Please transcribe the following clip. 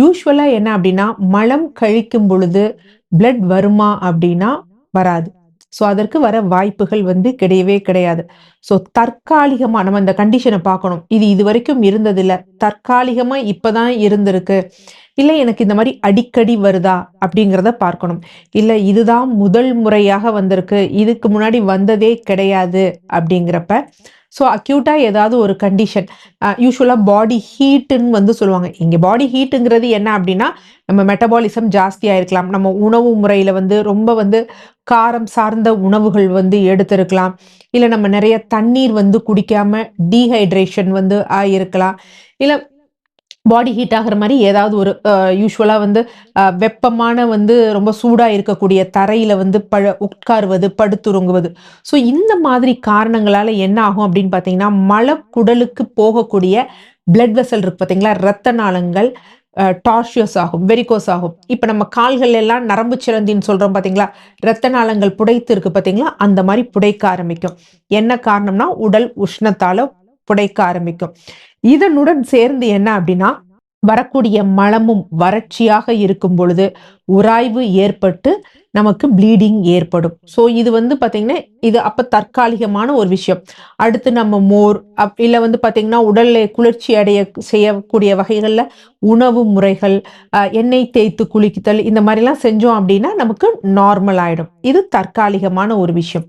யூஸ்வலாக என்ன அப்படின்னா மலம் கழிக்கும் பொழுது பிளட் வருமா அப்படின்னா வராது. ஸோ அதற்கு வர வாய்ப்புகள் வந்து கிடையவே கிடையாது. ஸோ தற்காலிகமாக நம்ம இந்த கண்டிஷனை பார்க்கணும். இது இது வரைக்கும் இருந்ததில்லை. தற்காலிகமாக இப்போ தான் இருந்திருக்கு. இல்லை எனக்கு இந்த மாதிரி அடிக்கடி வருதா அப்படிங்கிறத பார்க்கணும். இல்லை இதுதான் முதல் முறையாக வந்திருக்கு. இதுக்கு முன்னாடி வந்ததே கிடையாது அப்படிங்கிறப்ப ஸோ அக்யூட்டாக ஏதாவது ஒரு கண்டிஷன் யூஸ்வலாக பாடி ஹீட்டுன்னு வந்து சொல்லுவாங்க. இங்கே பாடி ஹீட்டுங்கிறது என்ன அப்படின்னா நம்ம மெட்டபாலிசம் ஜாஸ்தியாக இருக்கலாம் நம்ம உணவு முறையில் வந்து ரொம்ப வந்து காரம் சார்ந்த உணவுகள் வந்து எடுத்திருக்கலாம். இல்லை நம்ம நிறைய தண்ணீர் வந்து குடிக்காம டீஹைட்ரேஷன் வந்து ஆகிருக்கலாம் இல்லை பாடி ஹீட் ஆகிற மாதிரி ஏதாவது ஒரு யூஸ்வலாக வந்து வெப்பமான வந்து ரொம்ப சூடாக இருக்கக்கூடிய தரையில் வந்து பழ உட்காருவது படுத்துறங்குவது. ஸோ இந்த மாதிரி காரணங்களால் என்ன ஆகும் அப்படின்னு பார்த்தீங்கன்னா மலக்குடலுக்கு போகக்கூடிய பிளட் வெசல் இருக்கு பார்த்தீங்களா ரத்த நாளங்கள் டார்ஷியஸ் ஆகும் வெரிகோஸ் ஆகும். இப்போ நம்ம கால்கள் எல்லாம் நரம்பு சிறந்தின்னு சொல்கிறோம் பார்த்தீங்களா ரத்த நாளங்கள் புடைத்து இருக்கு பார்த்தீங்களா அந்த மாதிரி புடைக்க ஆரம்பிக்கும். என்ன காரணம்னா உடல் உஷ்ணத்தால புடைக்க ஆரம்பிக்கும். இதனுடன் சேர்ந்து என்ன அப்படின்னா வரக்கூடிய மலமும் வறட்சியாக இருக்கும் பொழுது உராய்வு ஏற்பட்டு நமக்கு ப்ளீடிங் ஏற்படும். ஸோ இது வந்து பார்த்தீங்கன்னா இது அப்போ தற்காலிகமான ஒரு விஷயம். அடுத்து நம்ம மோர் அப் இல்லை வந்து பார்த்தீங்கன்னா உடலில் குளிர்ச்சி அடைய செய்யக்கூடிய வகைகளில் உணவு முறைகள் எண்ணெய் தேய்த்து குளிக்குதல் இந்த மாதிரிலாம் செஞ்சோம் அப்படின்னா நமக்கு நார்மல் ஆகிடும் இது தற்காலிகமான ஒரு விஷயம்.